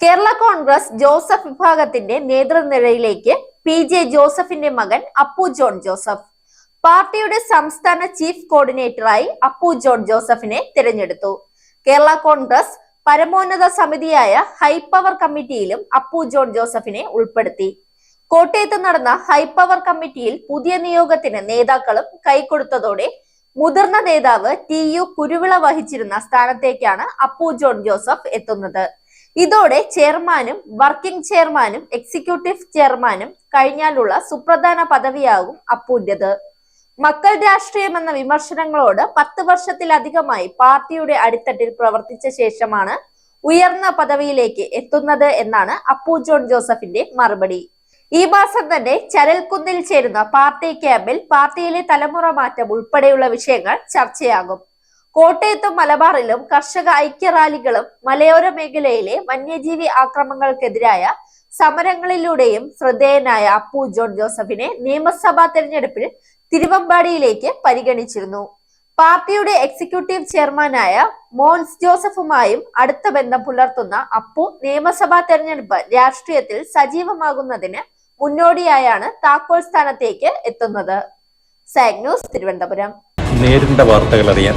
Kerala Congress Joseph വിഭാഗത്തിന്റെ നേതൃനിരയിലേക്ക് P J ജോസഫിന്റെ മകൻ അപ്പു ജോൺ ജോസഫ്. പാർട്ടിയുടെ സംസ്ഥാന ചീഫ് കോർഡിനേറ്ററായി അപ്പു ജോൺ ജോസഫിനെ തിരഞ്ഞെടുത്തു. കേരള കോൺഗ്രസ് പരമോന്നത സമിതിയായ ഹൈപവർ കമ്മിറ്റിയിലും അപ്പു ജോൺ ജോസഫിനെ ഉൾപ്പെടുത്തി. കോട്ടയത്ത് നടന്ന ഹൈപവർ കമ്മിറ്റിയിൽ പുതിയ നിയോഗത്തിന് നേതാക്കളും കൈക്കൊടുത്തതോടെ മുതിർന്ന നേതാവ് ടി യു കുരുവിള വഹിച്ചിരുന്ന സ്ഥാനത്തേക്കാണ് അപ്പു ജോൺ ജോസഫ് എത്തുന്നത്. ഇതോടെ ചെയർമാനും വർക്കിംഗ് ചെയർമാനും എക്സിക്യൂട്ടീവ് ചെയർമാനും കഴിഞ്ഞാലുള്ള സുപ്രധാന പദവിയാകും അപ്പൂന്റേത്. മക്കൾ രാഷ്ട്രീയം എന്ന വിമർശനങ്ങളോട് പത്ത് വർഷത്തിലധികമായി പാർട്ടിയുടെ അടിത്തട്ടിൽ പ്രവർത്തിച്ച ശേഷമാണ് ഉയർന്ന പദവിയിലേക്ക് എത്തുന്നത് എന്നാണ് അപ്പു ജോൺ ജോസഫിന്റെ മറുപടി. ഈ മാസം തന്നെ ചരൽക്കുന്നിൽ ചേരുന്ന പാർട്ടി ക്യാമ്പിൽ പാർട്ടിയിലെ തലമുറ മാറ്റം ഉൾപ്പെടെയുള്ള വിഷയങ്ങൾ ചർച്ചയാകും. കോട്ടയത്തും മലബാറിലും കർഷക ഐക്യ റാലികളും മലയോര മേഖലയിലെ വന്യജീവി ആക്രമണങ്ങൾക്കെതിരായ സമരങ്ങളിലൂടെയും ശ്രദ്ധേയനായ അപ്പു ജോൺ ജോസഫിനെ നിയമസഭാ തെരഞ്ഞെടുപ്പിൽ തിരുവമ്പാടിയിലേക്ക് പരിഗണിച്ചിരുന്നു. പാർട്ടിയുടെ എക്സിക്യൂട്ടീവ് ചെയർമാനായ മോൻസ് ജോസഫുമായും അടുത്ത ബന്ധം പുലർത്തുന്ന അപ്പു നിയമസഭാ തെരഞ്ഞെടുപ്പ് രാഷ്ട്രീയത്തിൽ സജീവമാകുന്നതിന് മുന്നോടിയായാണ് താക്കോൽ സ്ഥാനത്തേക്ക് എത്തുന്നത്. സാഗ് ന്യൂസ് തിരുവനന്തപുരം. നേരിട്ട വാർത്തകൾ അറിയാൻ